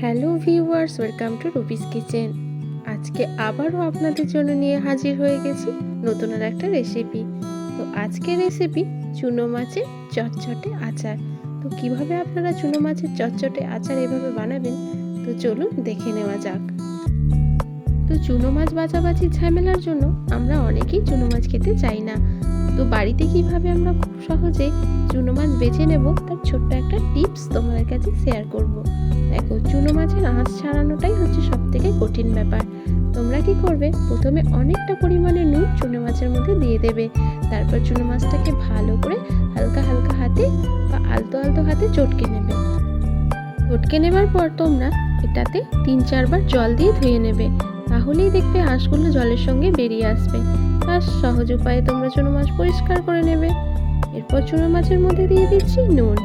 Hello viewers, welcome to Ruby's kitchen. আজকে আবারও আপনাদের জন্য নিয়ে হাজির হয়ে গেছি নতুন আর একটা রেসিপি তো আজকের রেসিপি চুনো মাছের চটচটে আচার। তো কীভাবে আপনারা চুনো মাছের চটচটে আচার এভাবে বানাবেন? তো চলুন দেখে নেওয়া যাক। তো চুনো মাছ বাছাবাছির ঝামেলার জন্য আমরা অনেকেই চুনো মাছ খেতে চাই না। তো বাড়িতে কীভাবে আমরা খুব সহজে চুনো মাছ বেছে নেব তার ছোট্ট একটা টিপস তোমাদের কাছে শেয়ার করব। দেখো, চুনো মাছের আঁশ ছাড়ানোটাই হচ্ছে সব থেকে কঠিন ব্যাপার। তোমরা কি করবে? প্রথমে অনেকটা পরিমাণে নুন চুনো মাছের মধ্যে দিয়ে দেবে। তারপর চুনো মাছটাকে ভালো করে হালকা হালকা হাতে বা আলতো আলতো হাতে চটকে নেবে। চটকে নেবার পর তোমরা এটাতে তিন চারবার জল দিয়ে ধুয়ে নেবে। তাহলেই দেখবে হাঁসগুলো জলের সঙ্গে বেরিয়ে আসবে। আর সহজ উপায়ে তোমরা চুনো মাছ পরিষ্কার করে নেবে। এরপর চুনো মাছের মধ্যে দিয়ে দিচ্ছি নুন।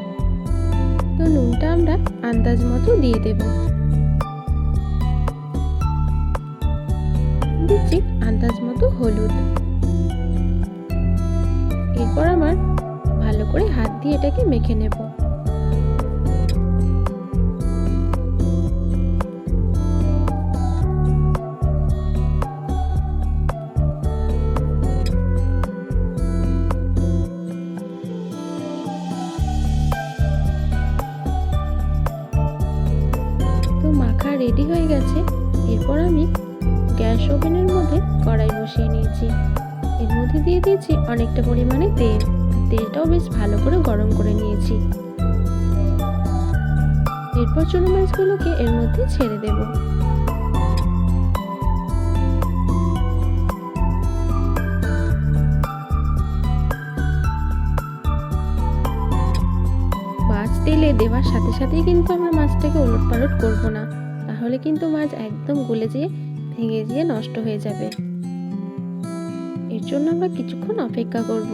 তো নুনটা আমরা আন্দাজ মতো দিয়ে দেব। দিচ্ছি আন্দাজ মতো হলুদ। এরপর আমার ভালো করে হাত দিয়ে এটাকে মেখে নেব। গেছে। এরপর আমি গ্যাস ওভেনের মধ্যে কড়াই বসিয়ে নিয়েছি। এর মধ্যে দিয়ে দিয়েছি অনেকটা পরিমাণে তেল। তেলটাও বেশ ভালো করে গরম করে নিয়েছি। এরপর চুনো মাছগুলোকে এর মধ্যে ছেড়ে দেব। মাছ তেলে দেওয়ার সাথে সাথেই কিন্তু আমরা মাছটাকে ওলট পালট করব না। তাহলে কিন্তু মাছ একদম গলে যেয়ে ভেঙে গিয়ে নষ্ট হয়ে যাবে। এর জন্য আমরা কিছুক্ষণ অপেক্ষা করব।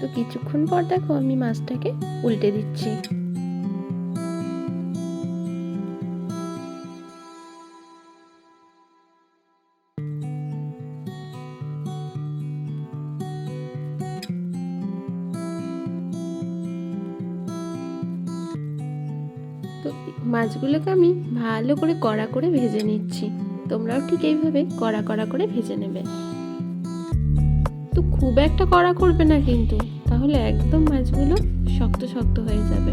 তো কিছুক্ষণ পর দেখো আমি মাছটাকে উল্টে দিচ্ছি। মাছগুলোকে আমি ভালো করে কড়া করে ভেজে নিচ্ছি। তোমরাও ঠিক এইভাবে কড়া কড়া করে ভেজে নেবে। তো খুব একটা কড়া করবে না কিন্তু, তাহলে একদম মাছগুলো শক্ত শক্ত হয়ে যাবে।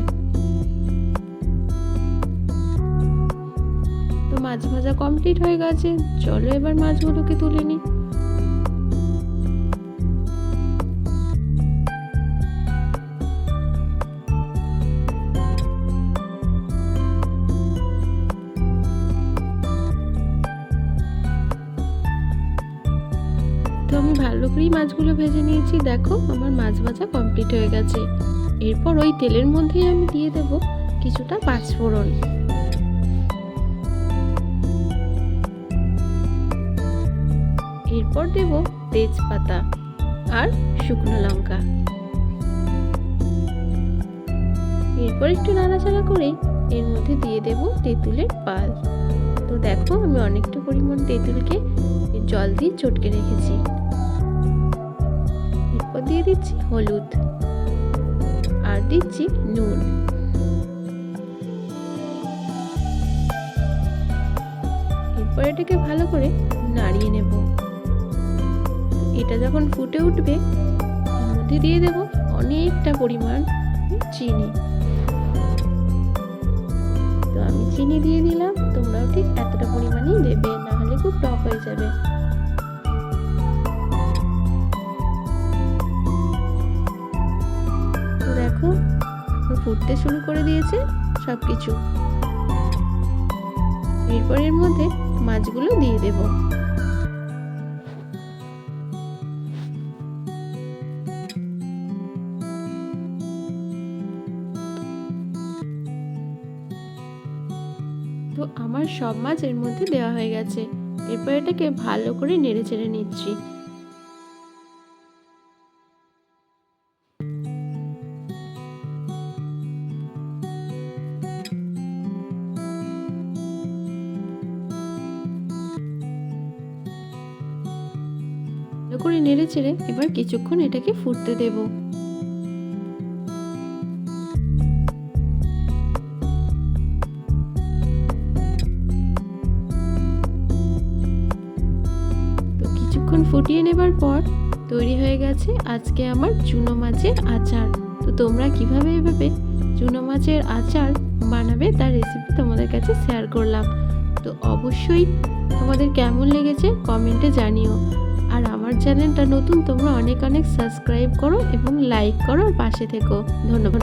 তো মাছ ভাজা কমপ্লিট হয়ে গেছে। চলো এবার মাছগুলোকে তুলে নিই। আমি ভালো করেই মাছগুলো ভেজে নিয়েছি। দেখো, আমার মাছ ভাজা কমপ্লিট হয়ে গেছে। এরপর ওই তেলের মধ্যেই আমি দিয়ে দেব কিছুটা পাঁচফোড়ন। এরপর দেব তেজপাতা আর শুকনো লঙ্কা। এরপর একটু নাড়াচাড়া করে এর মধ্যে দিয়ে দেব তেঁতুলের পাল। তো দেখো, আমি অনেকটা পরিমাণ তেঁতুলকে জল দিয়ে চটকে রেখেছি। দিয়ে দিচ্ছি হলুদ আর দিচ্ছি নুন। এরপর এটাকে ভালো করে নাড়িয়ে নেব। এটা যখন ফুটে উঠবে মধ্যে দিয়ে দেব অনেকটা পরিমাণ চিনি। তো আমি চিনি দিয়ে দিলাম, তোমরাও ঠিক এতটা পরিমাণেই দেবে না হলে খুব টক হয়ে যাবে। ফুটতে শুরু করে দিয়েছে সব কিছু এরপর এর মধ্যে মাছগুলো দিয়ে দেব। তো আমার সব মাছ এর মধ্যে দেওয়া হয়ে গেছে। এরপর এটাকে ভালো করে নেড়ে চেড়ে নিচ্ছি। করে নেড়ে চেড়ে এবার কিছুক্ষণ এটাকে ফুটতে দেব। কিছুক্ষণ ফুটিয়ে নেবার পর তৈরি হয়ে গেছে আজকে আমার চুনো মাছের আচার। তো তোমরা কীভাবে এভাবে চুনো মাছের আচার বানাবে তার রেসিপি তোমাদের কাছে শেয়ার করলাম। তো অবশ্যই তোমাদের কেমন লেগেছে কমেন্টে জানিও। আমার চ্যানেলটা নতুন তোমরা অনেক অনেক সাবস্ক্রাইব করো এবং লাইক করো পাশে থেকো। ধন্যবাদ।